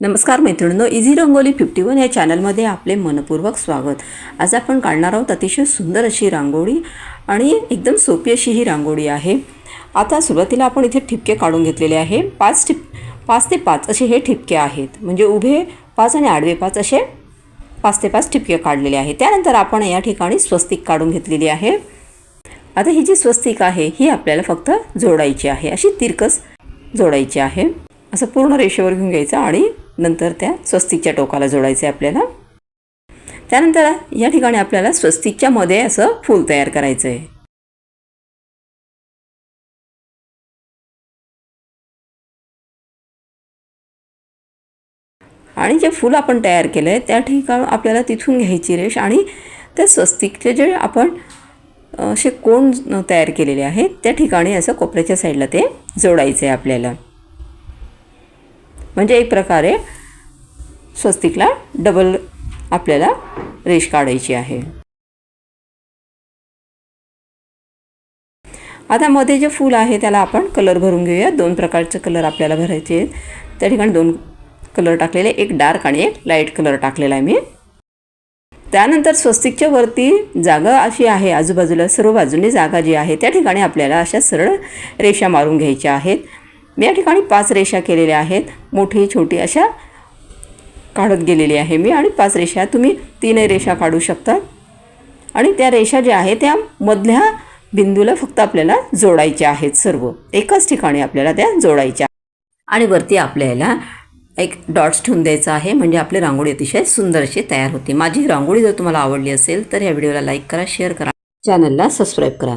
नमस्कार मैत्रिणींनो easy rangoli fifty one या चॅनलमध्ये आपले मनपूर्वक स्वागत. आज आपण काढणार आहोत अतिशय सुंदर अशी रांगोळी आणि एकदम सोपी अशी ही रांगोळी आहे. आता सुरुवातीला आपण इथे ठिपके काढून घेतलेले आहे. पाच ठिप पाच ते पाच असे हे ठिपके आहेत. म्हणजे उभे पाच आणि आडवे पाच असे पाच ते पाच ठिपके काढलेले आहेत त्यानंतर आपण या ठिकाणी स्वस्तिक काढून घेतलेली आहे. आता ही जी स्वस्तिक आहे ही आपल्याला फक्त जोडायची आहे. अशी तिरकस जोडायची आहे. असं पूर्ण रेषेवर घेऊन घ्यायचं आणि नंतर त्या स्वस्तिकच्या टोकाला जोडायचं आहे आपल्याला. त्यानंतर या ठिकाणी आपल्याला स्वस्तिकच्या मध्ये असं फूल तयार करायचं आहे आणि जे फूल आपण तयार केलं आहे त्या ठिकाणी आपल्याला तिथून घ्यायची रेष आणि त्या स्वस्तिकचे जे आपण असे कोण तयार केलेले आहेत त्या ठिकाणी असं कोपऱ्याच्या साईडला ते जोडायचं आहे आपल्याला. म्हणजे एक प्रकारे स्वस्तिकला डबल आपल्याला रेष काढायची आहे. आता मध्ये जे फूल आहे त्याला आपण कलर भरून घेऊया. दोन प्रकारचे कलर आपल्याला भरायचे आहेत. त्या ठिकाणी दोन कलर टाकलेले एक डार्क आणि एक लाइट कलर टाकलेला आहे मी. त्यानंतर स्वस्तिकच्या वरती जागा अशी आहे आजूबाजूला सर्व बाजूने जागा जी आहे त्या ठिकाणी आपल्याला अशा सरळ रेषा मारून घ्यायच्या आहेत. मी या ठिकाणी पाच रेषा केलेल्या आहेत. मोठी छोटी अशा काढत गेलेली आहे मी आणि पाच रेषा तुम्ही तीनही रेषा काढू शकता आणि त्या रेषा ज्या आहेत त्या मधल्या बिंदूला फक्त आपल्याला जोडायच्या आहेत सर्व. एकाच ठिकाणी आपल्याला त्या जोडायच्या आणि वरती आपल्याला एक डॉट्स ठेवून द्यायचा आहे. म्हणजे आपली रांगोळी अतिशय सुंदर अशी तयार होते. माझी रांगोळी जर तुम्हाला आवडली असेल तर या व्हिडिओला लाईक करा शेअर करा. चॅनलला सबस्क्राईब करा.